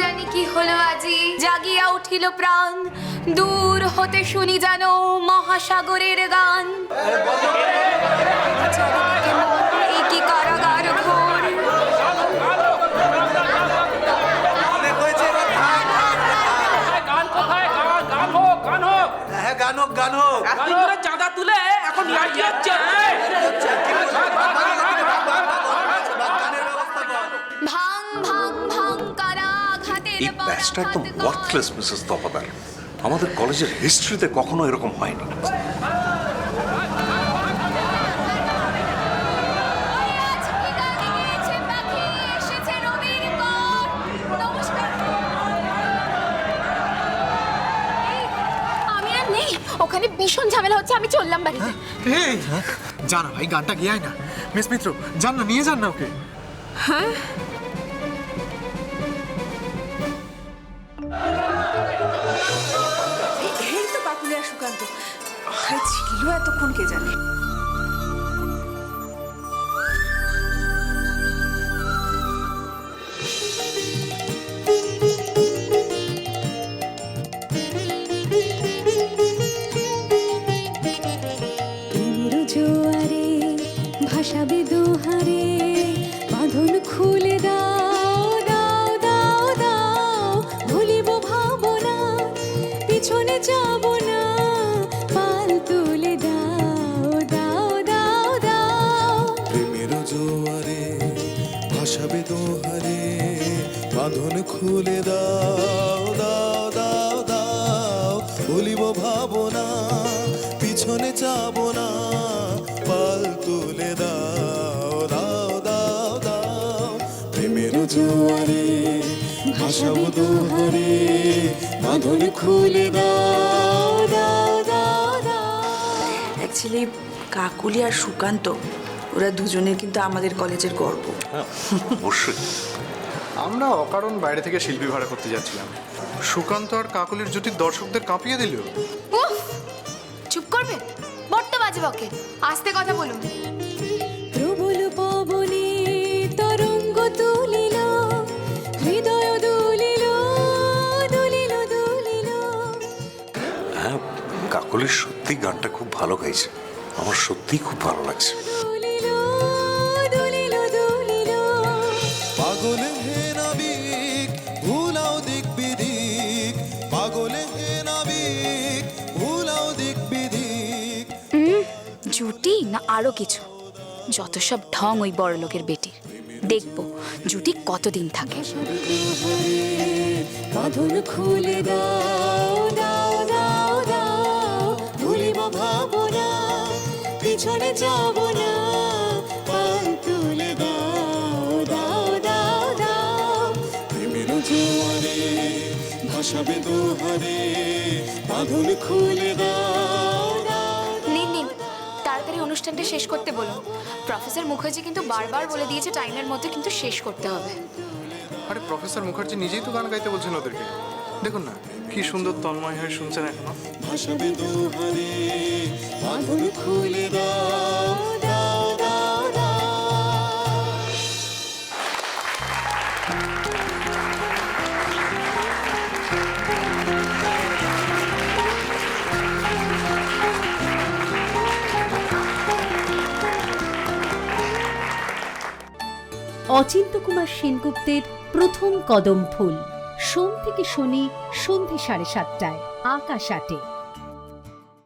জানি কি হলো আজি? জাগিয়া উঠিল প্রাণ। দূর হতে শুনি যেন মহাসাগরের গান। চারিদিকে এ কি কারাগার ঘোর। গান হোক গান হোক। হ্যাঁ গান হোক গান হোক। চাঁদা তুলে এখন এই ব্যাচটা একদম ওয়ার্থলেস মিসেস দফাদার আমাদের কলেজের হিস্ট্রিতে কখনো এরকম হয়নি। ওখানে ভীষণ ঝামেলা হচ্ছে আমি চললাম বাড়িতে। এই জানা ভাই গানটা গিয়াই না। মিস মিত্র যান না নিয়ে যান না ওকে। এই এতক্ষণ কে জানে? বাঁধন খুলে দাও দাও দাও দাও। ভুলিব ভাবনা পিছনে যাব না পাল তুলে দাও দাও দাও দাও। প্রেমের জোয়ারে ভাসাবো দোহারে বাঁধন খুলে দাও দাও দাও দাও। অ্যাকচুয়ালি কাকুলি আর সুকান্ত ওরা দুজনে কিন্তু আমাদের কলেজের গর্ব। অবশ্যই। আমরা অকারণ বাইরে থেকে শিল্পী ভাড়া করতে যাচ্ছিলাম। সুকান্ত আর কাকলির জুটি দর্শকদের কাঁপিয়ে দিল। উফ! চুপ করবে? বড্ড বাজে বকে। আস্তে কথা বলুন। প্রবল পবনে তরঙ্গ তুলিল হৃদয় দুলিল দুলিল দুলিল। হ্যাঁ কাকলির সত্যি গানটা খুব ভালো গাইছে। আমার সত্যিই খুব ভালো লাগছে। জুটি না আরও কিছু? যত সব ঢং ওই বড় লোকের বেটির। দেখব জুটি কতদিন থাকে। খুলে দাও যাব না তুলে খুলে দাও। অনুষ্ঠানটা শেষ করতে বলুন। প্রফেসর মুখার্জি কিন্তু বারবার বলে দিয়েছে টাইমের মধ্যে কিন্তু শেষ করতে হবে। আরে প্রফেসর মুখার্জি নিজেই তো গান গাইতে বলছেন ওদেরকে। দেখুন না কি সুন্দর তন্ময় হয়ে শুনছেন এখনও। খুলে দাও। অচিন্ত কুমার সেনগুপ্তের প্রথম কদম ফুল সোম থেকে শনি সন্ধে সাড়ে সাতটায় আকাশ আটে।